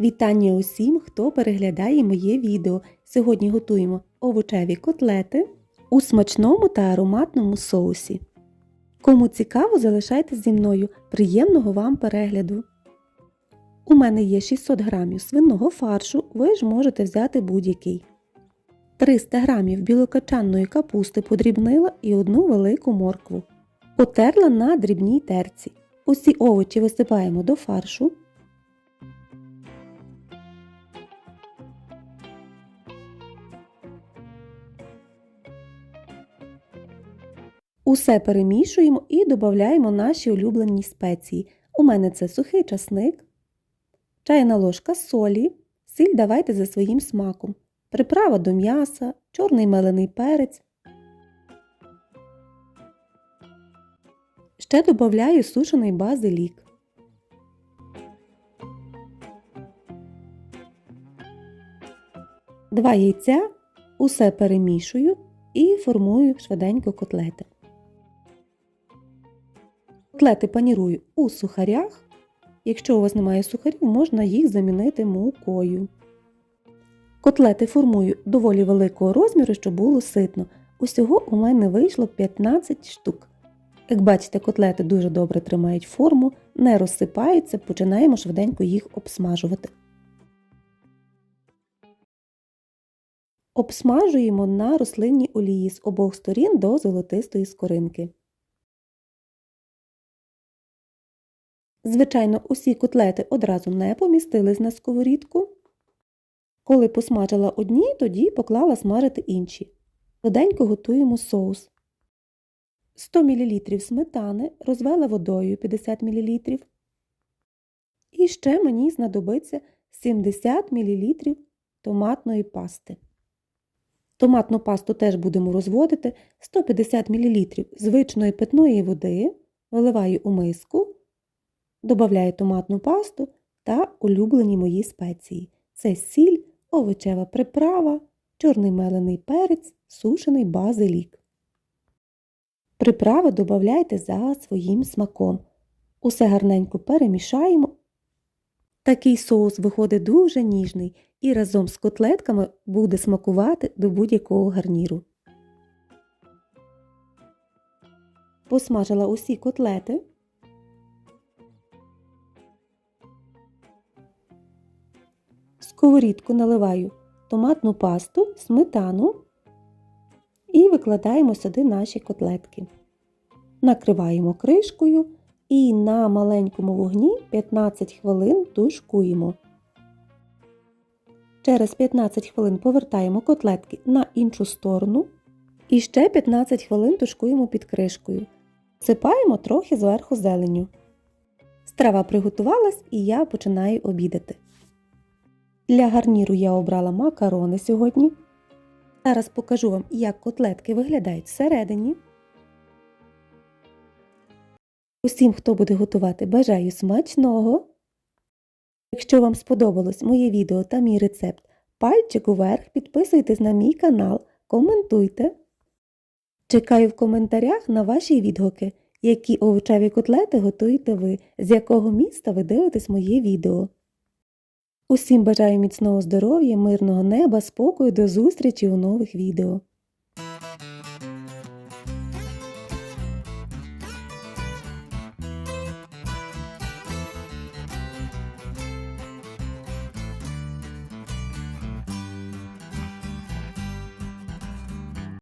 Вітання усім, хто переглядає моє відео. Сьогодні готуємо овочеві котлети у смачному та ароматному соусі. Кому цікаво, залишайтесь зі мною. Приємного вам перегляду! У мене є 600 г свиного фаршу, ви ж можете взяти будь-який. 300 г білокачанної капусти подрібнила і одну велику моркву. Потерла на дрібній терці. Усі овочі висипаємо до фаршу. Усе перемішуємо і додаємо наші улюблені спеції. У мене це сухий часник, чайна ложка солі, сіль давайте за своїм смаком, приправа до м'яса, чорний мелений перець. Ще додаю сушений базилік. Два яйця, усе перемішую і формую швиденько котлети. Котлети панірую у сухарях. Якщо у вас немає сухарів, можна їх замінити мукою. Котлети формую доволі великого розміру, щоб було ситно. Усього у мене вийшло 15 штук. Як бачите, котлети дуже добре тримають форму, не розсипаються, починаємо швиденько їх обсмажувати. Обсмажуємо на рослинній олії з обох сторін до золотистої скоринки. Звичайно, усі котлети одразу не помістились на сковорідку. Коли посмажила одні, тоді поклала смажити інші. Швиденько готуємо соус. 100 мл сметани розвела водою 50 мл. І ще мені знадобиться 70 мл томатної пасти. Томатну пасту теж будемо розводити 150 мл звичної питної води, виливаю у миску, додаю томатну пасту та улюблені мої спеції. Це сіль, овочева приправа, чорний мелений перець, сушений базилік. Приправи додайте за своїм смаком. Усе гарненько перемішаємо. Такий соус виходить дуже ніжний і разом з котлетками буде смакувати до будь-якого гарніру. Посмажила усі котлети. Сковорідку наливаю томатну пасту, сметану і викладаємо сюди наші котлетки. Накриваємо кришкою і на маленькому вогні 15 хвилин тушкуємо. Через 15 хвилин повертаємо котлетки на іншу сторону і ще 15 хвилин тушкуємо під кришкою. Сипаємо трохи зверху зеленю. Страва приготувалась і я починаю обідати. Для гарніру я обрала макарони сьогодні. Зараз покажу вам, як котлетки виглядають всередині. Усім, хто буде готувати, бажаю смачного! Якщо вам сподобалось моє відео та мій рецепт, пальчик уверх, підписуйтесь на мій канал, коментуйте. Чекаю в коментарях на ваші відгуки, які овочеві котлети готуєте ви, з якого міста ви дивитесь моє відео. Усім бажаю міцного здоров'я, мирного неба, спокою, до зустрічі у нових відео.